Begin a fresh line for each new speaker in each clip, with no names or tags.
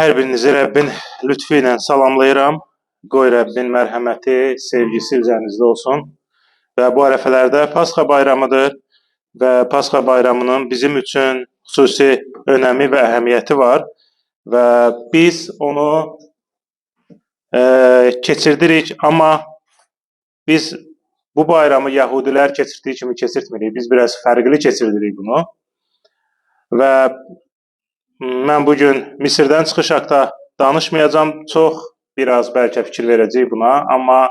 Hər birinizi Rəbbin lütfü ilə salamlayıram. Qoy Rəbbin mərhəməti, sevgisi üzərinizdə olsun. Və bu ərəfələrdə Pasxa bayramıdır və Pasxa bayramının bizim üçün xüsusi önəmi və əhəmiyyəti var və biz onu e, keçirdirik, amma biz bu bayramı Yahudilər keçirdiyi kimi keçirtmirik. Biz biraz fərqli keçirdirik bunu. Və mən bu gün Misirdən çıxış haqqında danışmayacağam. Çox biraz bəlkə fikir verəcək buna, amma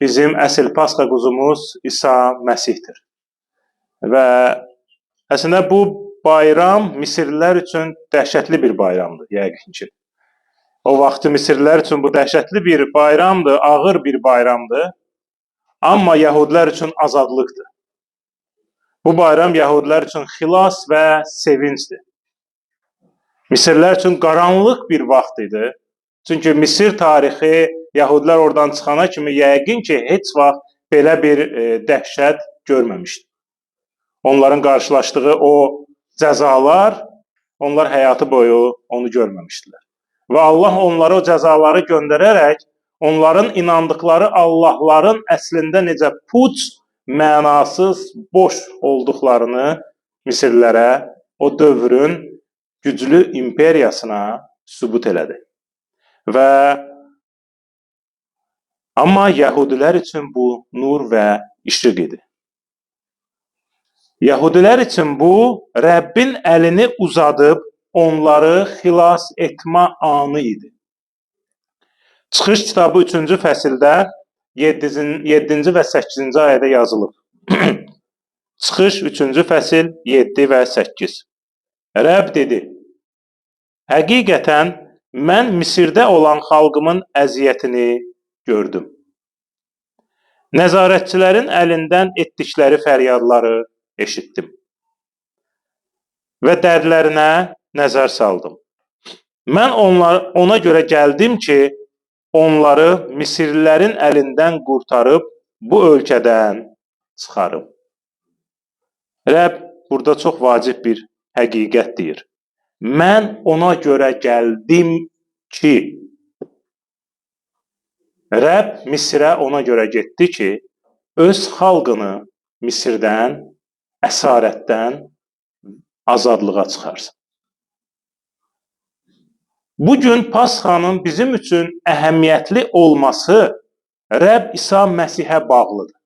bizim əsl Pasxa quzumuz İsa Məsihdir. Və əslində bu bayram Misirlilər üçün dəhşətli bir bayramdır, yəqin ki. O vaxtı Misirlilər üçün bu dəhşətli bir bayramdır, ağır bir bayramdır. Amma Yəhudilər üçün azadlıqdır. Bu bayram Yəhudilər üçün xilas və sevincdir. Misirlər üçün qaranlıq bir vaxt idi. Çünki Misir tarixi Yəhudilər oradan çıxana kimi yəqin ki, heç vaxt belə bir e, dəhşət görməmişdi. Onların qarşılaşdığı o cəzalar, onlar həyatı boyu onu görməmişdilər. Və Allah onlara o cəzaları göndərərək onların inandıkları Allahların əslində necə puç, mənasız, boş olduqlarını Misirlərə o dövrün güclü imperiyasına sübut elədi. Və amma Yəhudilər üçün bu nur və işıq idi. Yəhudilər üçün bu Rəbbin əlini uzadıb onları xilas etmə anı idi. Çıxış kitabı 3-cü fəsildə 7-ci və 8-ci ayədə yazılıb. Çıxış 3-cü fəsil 7 və 8. Rəbb dedi: Həqiqətən mən Misirdə olan xalqımın əziyyətini gördüm. Nəzarətçilərin əlindən etdikləri fəryadları eşitdim. Və dərdlərinə nəzər saldım. Mən onlar ona görə gəldim ki, onları Misirlilərin əlindən qurtarıb bu ölkədən çıxarım. Rəbb burada çox vacib bir həqiqət deyir. Mən ona görə gəldim ki, Rəbb Misirə ona görə getdi ki, öz xalqını Misirdən, əsarətdən azadlığa çıxarsın. Bu gün Pasxanın bizim üçün əhəmiyyətli olması Rəbb İsa Məsihə bağlıdır.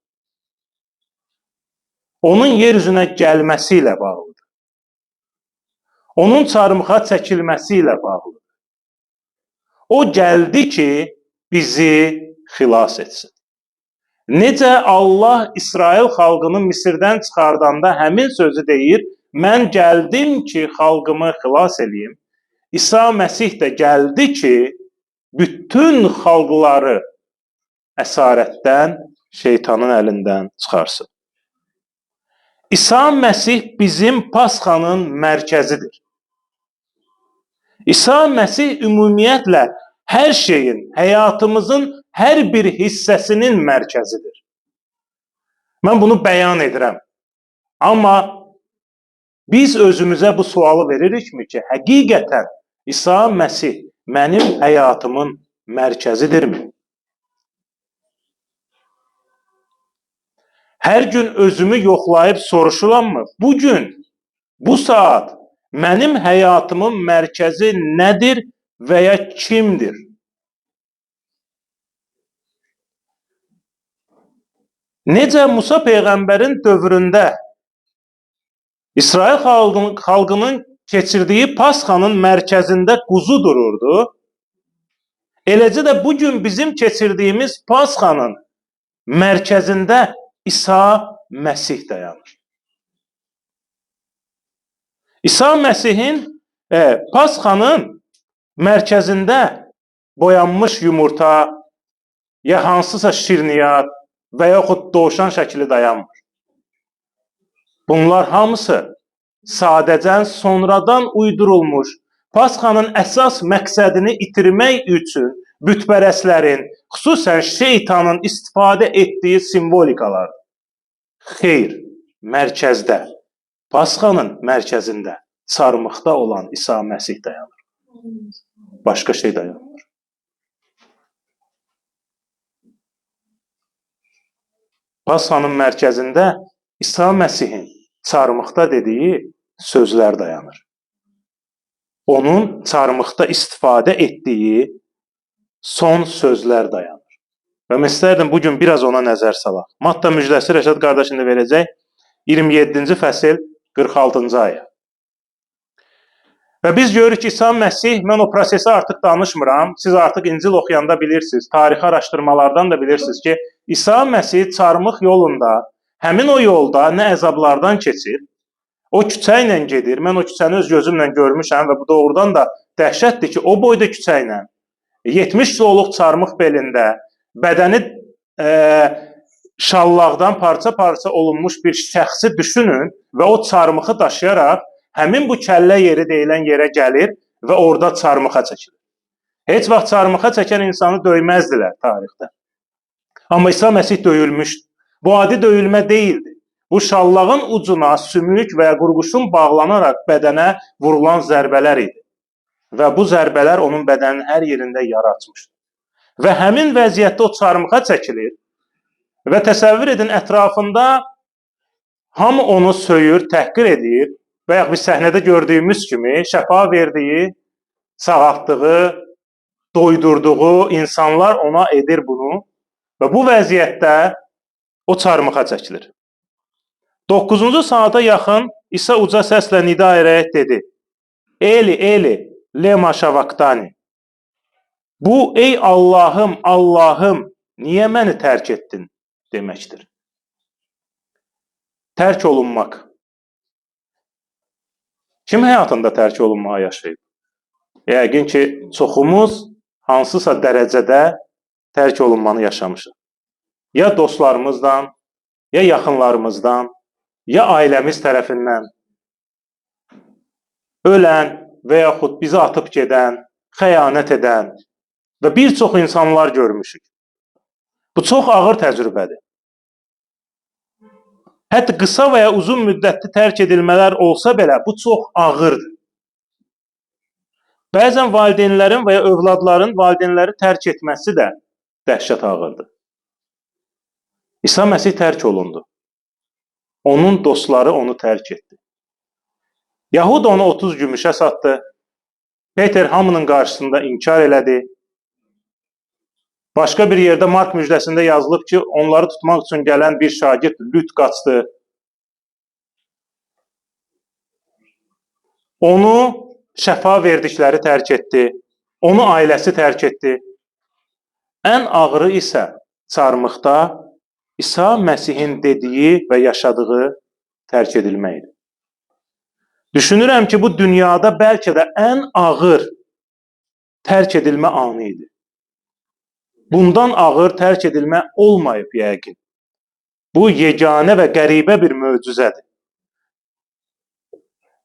Onun yer üzünə gəlməsi ilə bağlıdır. Onun çarmıxa çəkilməsi ilə bağlıdır. O gəldi ki, bizi xilas etsin. Necə Allah İsrail xalqını Misirdən çıxardanda həmin sözü deyir, mən gəldim ki, xalqımı xilas eləyim. İsa Məsih də gəldi ki, bütün xalqları əsarətdən, şeytanın əlindən çıxarsın. İsa Məsih bizim Pasxanın mərkəzidir. İsa Məsih ümumiyyətlə hər şeyin, həyatımızın hər bir hissəsinin mərkəzidir. Mən bunu bəyan edirəm. Amma biz özümüzə bu sualı veririkmi ki, həqiqətən İsa Məsih mənim həyatımın mərkəzidirmi? Hər gün özümü yoxlayıb soruşurammı? Bu gün, bu saat mənim həyatımın mərkəzi nədir və ya kimdir? Necə Musa peyğəmbərin dövründə İsrail xalqının, xalqının keçirdiyi Pasxanın mərkəzində quzu dururdu. Eləcə də bu gün bizim keçirdiyimiz Pasxanın mərkəzində İsa Məsih dayanır. İsa Məsihin e, Pasxanın mərkəzində boyanmış yumurta ya hansısa şirniyyat və yaxud dovşan şəkli dayanmır. Bunlar hamısı sadəcə sonradan uydurulmuş Pasxanın əsas məqsədini itirmək üçün bütpərəstlərin, xüsusən şeytanın istifadə etdiyi simvolikalardır. Xeyr, mərkəzdə, Pasxanın mərkəzində çarmıxda olan İsa Məsih dayanır. Başqa şey dayanmır. Pasxanın mərkəzində İsa Məsihin çarmıqda dediyi sözlər dayanır. Onun çarmıqda istifadə etdiyi son sözlər dayanır. Və mən istərdim bu gün biraz ona nəzər salaq. Matta müjdəsi Rəşad qardaşın da verəcək 27-ci fəsil 46-cı ayə. Və biz görürük ki, İsa Məsih, mən o prosesi artıq danışmıram. Siz artıq İncil oxuyanda bilirsiniz, tarixi araşdırmalardan da bilirsiniz ki, İsa Məsih çarmıq yolunda, həmin o yolda nə əzablardan keçir, o küçə ilə gedir. Mən o küçəni öz gözümlə görmüşəm və bu doğrudan da dəhşətdir ki, o boyda küçə ilə 70 kiloluq çarmıq belində, bədəni e, şallaqdan parça-parça olunmuş bir şəxsi düşünün və o çarmıxı daşıyaraq həmin bu kəllə yeri deyilən yerə gəlir və orada çarmıxa çəkilir. Heç vaxt çarmıxa çəkən insanı döyməzdilər tarixdə. Amma İsa Məsih döyülmüşdü. Bu adi döyülmə deyildi. Bu şallağın ucuna sümük və ya qurğuşun bağlanaraq bədənə vurulan zərbələr idi. Və bu zərbələr onun bədəninin hər yerində yara açmışdı. Və həmin vəziyyətdə o çarmıxa çəkilir və təsəvvür edin ətrafında hamı onu söyür, təhqir edir və ya biz səhnədə gördüyümüz kimi şəfa verdiyi, sağaltdığı, doydurduğu insanlar ona edir bunu və bu vəziyyətdə o çarmıxa çəkilir. 9-cu saata yaxın İsa uca səslə nida edərək dedi: "Eli, Eli, lema şavaktani." Bu ey Allahım, Allahım, niyə məni tərk etdin deməkdir. Tərk olunmaq. Kim həyatında tərk olunmağa yaşayıb? Yəqin ki, çoxumuz hansısa dərəcədə tərk olunmanı yaşamışıq. Ya dostlarımızdan, ya yaxınlarımızdan, ya ailəmiz tərəfindən ölən və yaxud bizi atıb gedən, xəyanət edən və bir çox insanlar görmüşük. Bu çox ağır təcrübədir. Hətta qısa və ya uzun müddətli tərk edilmələr olsa belə bu çox ağırdır. Bəzən valideynlərin və ya övladların valideynləri tərk etməsi də dəhşət ağırdır. İsa Məsih tərk olundu. Onun dostları onu tərk etdi. Yahud onu 30 gümüşə satdı. Peter hamının qarşısında inkar elədi. Başqa bir yerdə Mark müjdəsində yazılıb ki, onları tutmaq üçün gələn bir şagird lüt qaçdı. Onu şəfa verdikləri tərk etdi. Onu ailəsi tərk etdi. Ən ağırı isə çarmıqda İsa Məsihin dediyi və yaşadığı tərk edilməkdir. Düşünürəm ki, bu dünyada bəlkə də ən ağır tərk edilmə anı idi. Bundan ağır tərk edilmə olmayıb yəqin. Bu yeganə və qəribə bir möcüzədir.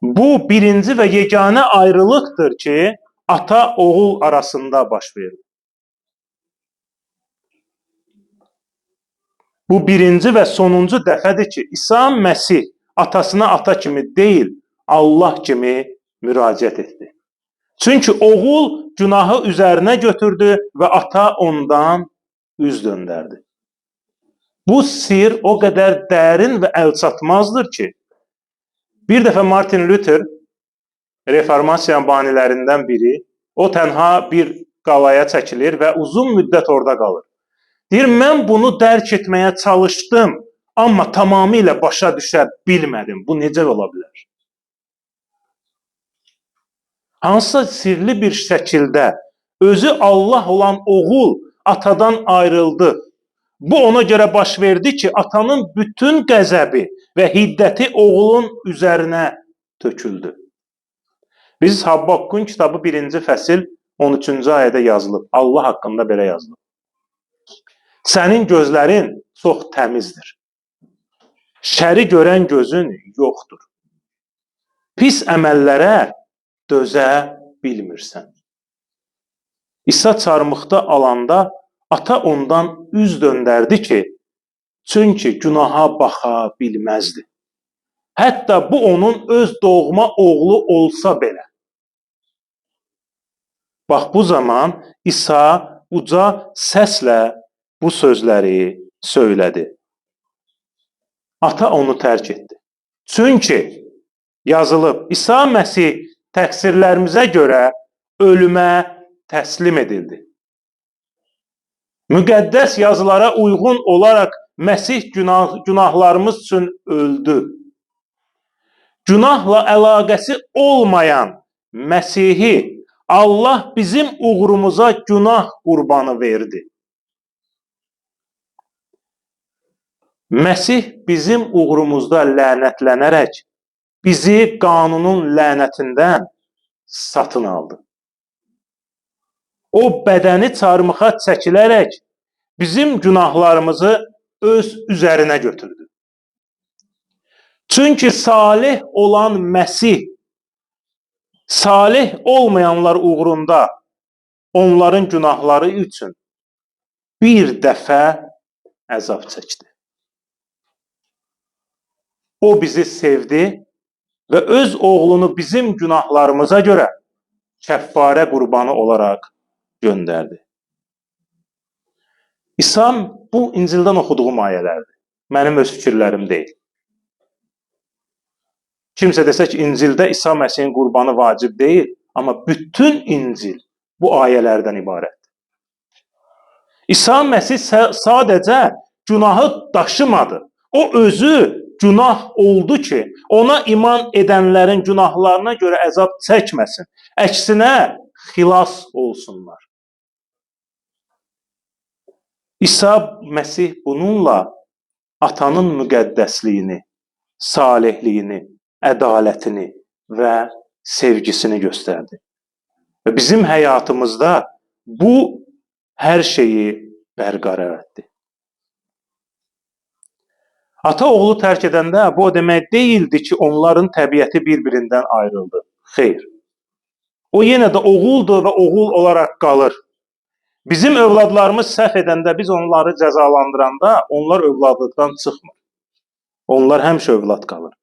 Bu birinci və yeganə ayrılıqdır ki, ata oğul arasında baş verir. Bu birinci və sonuncu dəfədir ki, İsa Məsih atasına ata kimi deyil, Allah kimi müraciət etdi. Çünki oğul günahı üzərinə götürdü və ata ondan üz döndərdi. Bu sir o qədər dərin və əlçatmazdır ki, bir dəfə Martin Luther reformasiya banilərindən biri, o tənha bir qalaya çəkilir və uzun müddət orada qalır. Deyir, mən bunu dərk etməyə çalışdım, amma tamamilə başa düşə bilmədim. Bu necə ola bilər? Hansısa sirli bir şəkildə özü Allah olan oğul atadan ayrıldı. Bu ona görə baş verdi ki, atanın bütün qəzəbi və hiddəti oğulun üzərinə töküldü. Biz Habbakkun kitabı 1-ci fəsil 13-cü ayədə yazılıb. Allah haqqında belə yazılıb. Sənin gözlərin çox təmizdir. Şəri görən gözün yoxdur. Pis əməllərə dözə bilmirsən. İsa çarmıqda alanda ata ondan üz döndərdi ki, çünki günaha baxa bilməzdi. Hətta bu onun öz doğma oğlu olsa belə. Bax bu zaman İsa uca səslə bu sözləri söylədi. Ata onu tərk etdi. Çünki yazılıb İsa Məsih təqsirlərimizə görə ölümə təslim edildi. Müqəddəs yazılara uyğun olaraq Məsih günah, günahlarımız üçün öldü. Günahla əlaqəsi olmayan Məsihi Allah bizim uğrumuza günah qurbanı verdi. Məsih bizim uğrumuzda lənətlənərək bizi qanunun lənətindən satın aldı. O bədəni çarmıxa çəkilərək bizim günahlarımızı öz üzərinə götürdü. Çünki salih olan Məsih salih olmayanlar uğrunda onların günahları üçün bir dəfə əzab çəkdi. O bizi sevdi və öz oğlunu bizim günahlarımıza görə kəffarə qurbanı olaraq göndərdi. İslam bu İncildən oxuduğum ayələrdir. Mənim öz fikirlərim deyil. Kimsə desə ki, İncildə İsa Məsihin qurbanı vacib deyil, amma bütün İncil bu ayələrdən ibarətdir. İsa Məsih sa- sadəcə günahı daşımadı. O özü günah oldu ki, ona iman edənlərin günahlarına görə əzab çəkməsin. Əksinə xilas olsunlar. İsa Məsih bununla atanın müqəddəsliyini, salehliyini, ədalətini və sevgisini göstərdi. Və bizim həyatımızda bu hər şeyi bərqərar etdi. Ata oğlu tərk edəndə bu o demək deyildi ki, onların təbiəti bir-birindən ayrıldı. Xeyr. O yenə də oğuldur və oğul olaraq qalır. Bizim övladlarımız səhv edəndə biz onları cəzalandıranda onlar övladlıqdan çıxmır. Onlar həmişə övlad qalır.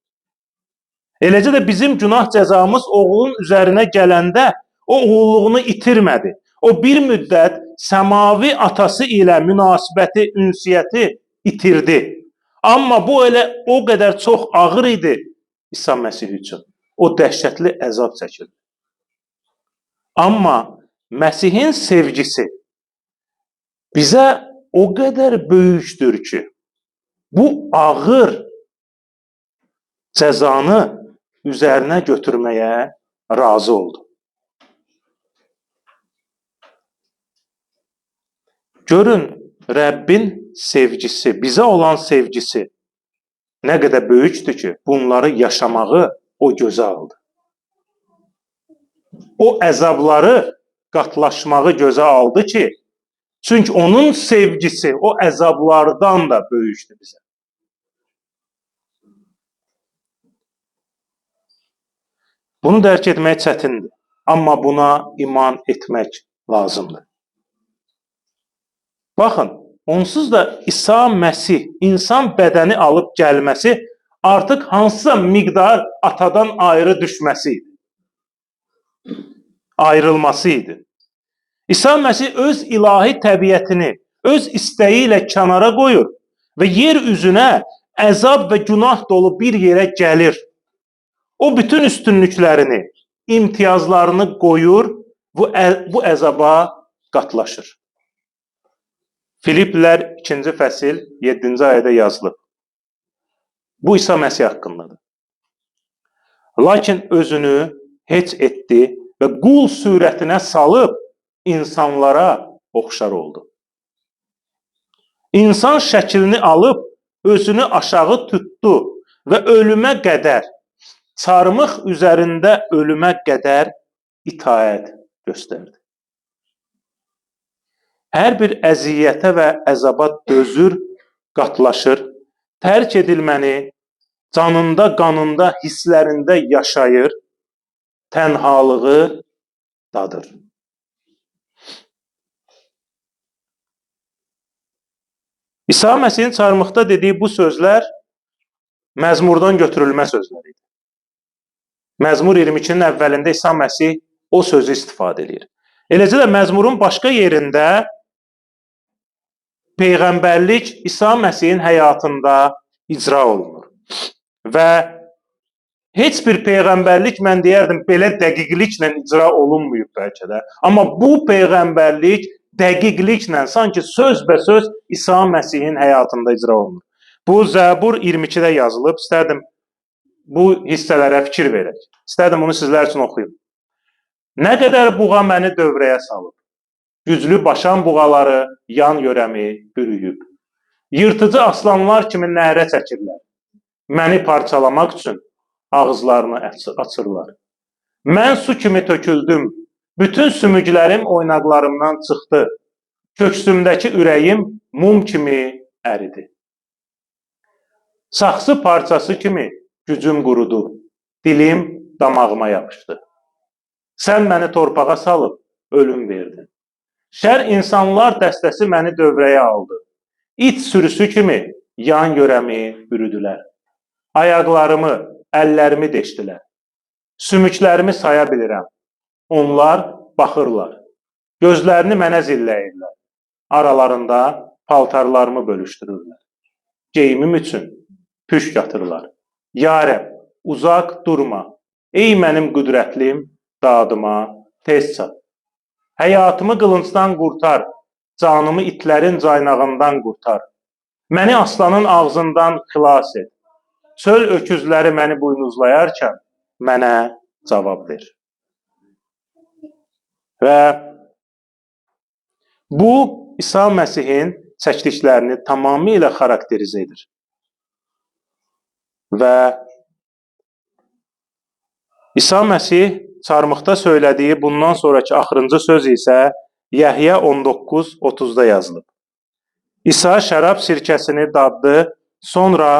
Eləcə də bizim günah cəzamız oğlun üzərinə gələndə o oğulluğunu itirmədi. O bir müddət səmavi atası ilə münasibəti, ünsiyyəti itirdi. Amma bu elə o qədər çox ağır idi İsa Məsih üçün. O dəhşətli əzab çəkirdi. Amma Məsihin sevgisi bizə o qədər böyükdür ki, bu ağır cəzanı üzərinə götürməyə razı oldu. Görün Rəbbin sevgisi, bizə olan sevgisi nə qədər böyükdür ki, bunları yaşamağı o gözə aldı. O əzabları qatlaşmağı gözə aldı ki, çünki onun sevgisi o əzablardan da böyükdür bizə. Bunu dərk etmək çətindir, amma buna iman etmək lazımdır. Baxın, onsuz da İsa Məsih insan bədəni alıb gəlməsi artıq hansısa miqdar atadan ayrı düşməsi idi. Ayrılması idi. İsa Məsih öz ilahi təbiətini öz istəyi ilə kənara qoyur və yer üzünə əzab və günah dolu bir yerə gəlir. O bütün üstünlüklərini, imtiyazlarını qoyur, bu ə- bu əzaba qatlaşır. Filiplilər 2-ci fəsil 7-ci ayədə yazılıb. Bu İsa Məsih haqqındadır. Lakin özünü heç etdi və qul surətinə salıb insanlara oxşar oldu. İnsan şəklini alıb özünü aşağı tutdu və ölümə qədər çarmıx üzərində ölümə qədər itaət göstərdi. Hər bir əziyyətə və əzaba dözür, qatlaşır, tərk edilməni canında, qanında, hisslərində yaşayır, tənhalığı dadır. İsa Məsihin çarmıxda dediyi bu sözlər məzmurdan götürülmə sözləri idi. Məzmur 22-nin əvvəlində İsa Məsih o sözü istifadə edir. Eləcə də məzmurun başqa yerində peyğəmbərlik İsa Məsihin həyatında icra olunur. Və heç bir peyğəmbərlik mən deyərdim belə dəqiqliklə icra olunmayıb bəlkə də. Amma bu peyğəmbərlik dəqiqliklə sanki sözbəsöz İsa Məsihin həyatında icra olunur. Bu Zəbur 22-də yazılıb. İstərdim bu hissələrə fikir verək. İstərdim bunu sizlər üçün oxuyum. Nə qədər buğa məni dövrəyə salıb. Güclü başan buğaları yan yörəmi bürüyüb. Yırtıcı aslanlar kimi nərə çəkirlər. Məni parçalamaq üçün ağızlarını aç- açırlar. Mən su kimi töküldüm. Bütün sümüklərim oynaqlarımdan çıxdı. Köksümdəki ürəyim mum kimi əridi. Saxsı parçası kimi gücüm qurudu. Dilim damağıma yapışdı. Sən məni torpağa salıb ölüm verdin. Şər insanlar dəstəsi məni dövrəyə aldı. İt sürüsü kimi yan yörəmi bürüdülər. Ayaqlarımı, əllərimi deşdilər. Sümüklərimi saya bilirəm. Onlar baxırlar. Gözlərini mənə zilləyirlər. Aralarında paltarlarımı bölüşdürürlər. Geyimim üçün püşk atırlar. Ya Rəbb, uzaq durma. Ey mənim qüdrətlim, dadıma tez çat. Həyatımı qılıncdan qurtar, canımı itlərin caynağından qurtar. Məni aslanın ağzından xilas et. Çöl öküzləri məni buynuzlayarkən mənə cavab ver. Və bu İsa Məsihin çəkdiklərini tamamilə xarakterizə edir. Və İsa Məsih çarmıqda söylədiyi bundan sonrakı axırıncı söz isə Yəhya 19:30-da yazılıb. İsa şərab sirkəsini daddı, sonra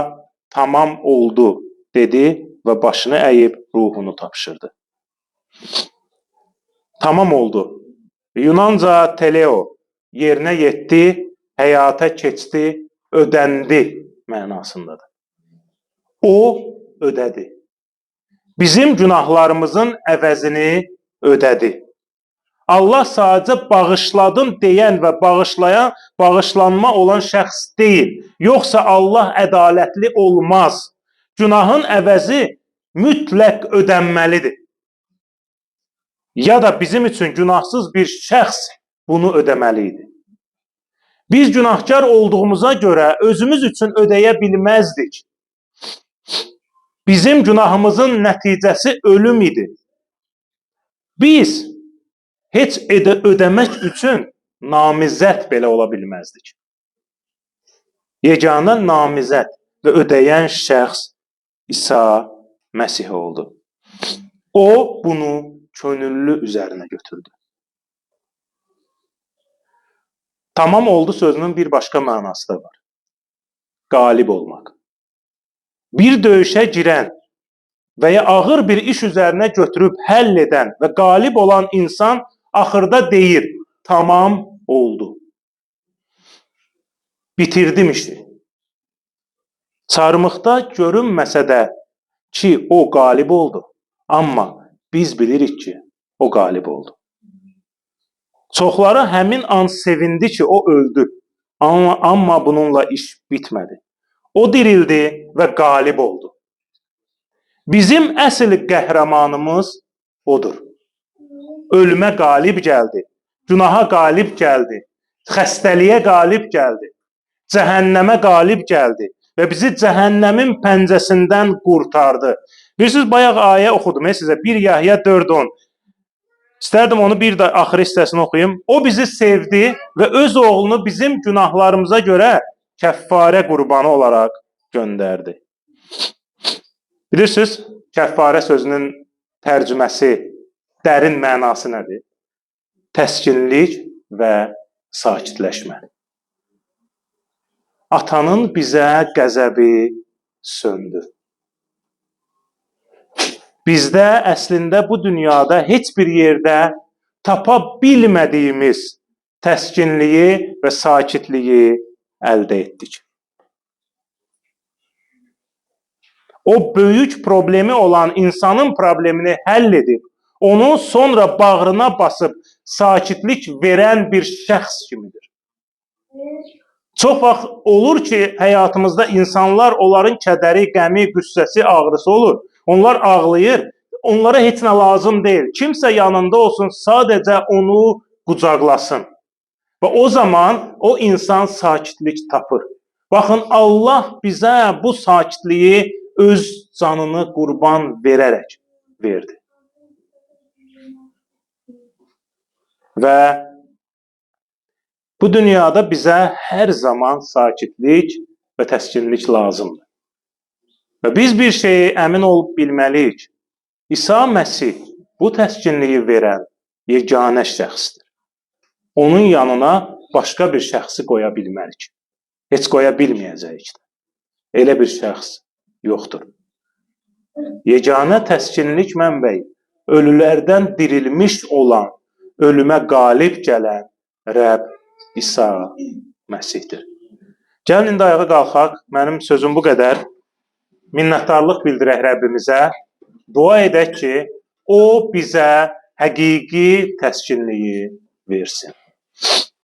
tamam oldu dedi və başını əyib ruhunu tapşırdı. Tamam oldu. Yunanca teleo yerinə yetdi, həyata keçdi, ödəndi mənasındadır. O ödədi. Bizim günahlarımızın əvəzini ödədi. Allah sadəcə bağışladım deyən və bağışlayan, bağışlanma olan şəxs deyil. Yoxsa Allah ədalətli olmaz. Günahın əvəzi mütləq ödənməlidir. Ya da bizim üçün günahsız bir şəxs bunu ödəməli idi. Biz günahkar olduğumuza görə özümüz üçün ödəyə bilməzdik. Bizim günahımızın nəticəsi ölüm idi. Biz heç edə ödəmək üçün namizəd belə ola bilməzdik. Yeganə namizəd və ödəyən şəxs İsa Məsih oldu. O bunu könüllü üzərinə götürdü. Tamam oldu sözünün bir başqa mənası da var. Qalib olmaq. Bir döyüşə girən və ya ağır bir iş üzərinə götürüb həll edən və qalib olan insan axırda deyir: "Tamam oldu." Bitirdim işi. Çarmıqda görünməsə də ki, o qalib oldu, amma biz bilirik ki, o qalib oldu. Çoxları həmin an sevindi ki, o öldü. Amma, amma bununla iş bitmədi. O dirildi və qalib oldu. Bizim əsl qəhrəmanımız odur. Ölümə qalib gəldi, günaha qalib gəldi, xəstəliyə qalib gəldi, cəhənnəmə qalib gəldi və bizi cəhənnəmin pəncəsindən qurtardı. Bilirsiniz, bayaq ayə oxudum sizə 1 Yahya 4:10. İstərdim onu bir də axır hissəsini oxuyum. O bizi sevdi və öz oğlunu bizim günahlarımıza görə kəffarə qurbanı olaraq göndərdi. Bilirsiniz, kəffarə sözünün tərcüməsi, dərin mənası nədir? Təskinlik və sakitləşmə. Atanın bizə qəzəbi söndü. Bizdə əslində bu dünyada heç bir yerdə tapa bilmədiyimiz təskinliyi və sakitliyi əldə etdik. O böyük problemi olan insanın problemini həll edib, onu sonra bağrına basıb sakitlik verən bir şəxs kimidir. Çox vaxt olur ki, həyatımızda insanlar onların kədəri, qəmi, qüssəsi, ağrısı olur. Onlar ağlayır. Onlara heç nə lazım deyil. Kimsə yanında olsun, sadəcə onu qucaqlasın. Və o zaman o insan sakitlik tapır. Baxın, Allah bizə bu sakitliyi öz canını qurban verərək verdi. Və bu dünyada bizə hər zaman sakitlik və təskinlik lazımdır. Və biz bir şeyi əmin olub bilməliyik. İsa Məsih bu təskinliyi verən yeganə şəxsdir. Onun yanına başqa bir şəxsi qoya bilmərik. Heç qoya bilməyəcəyik də. Elə bir şəxs yoxdur. Yeganə təskinlik mənbəyi ölülərdən dirilmiş olan, ölümə qalib gələn Rəbb İsa Məsihdir. Gəlin indi ayağa qalxaq. Mənim sözüm bu qədər. Minnətdarlıq bildirək Rəbbimizə. Dua edək ki, o bizə həqiqi təskinliyi versin.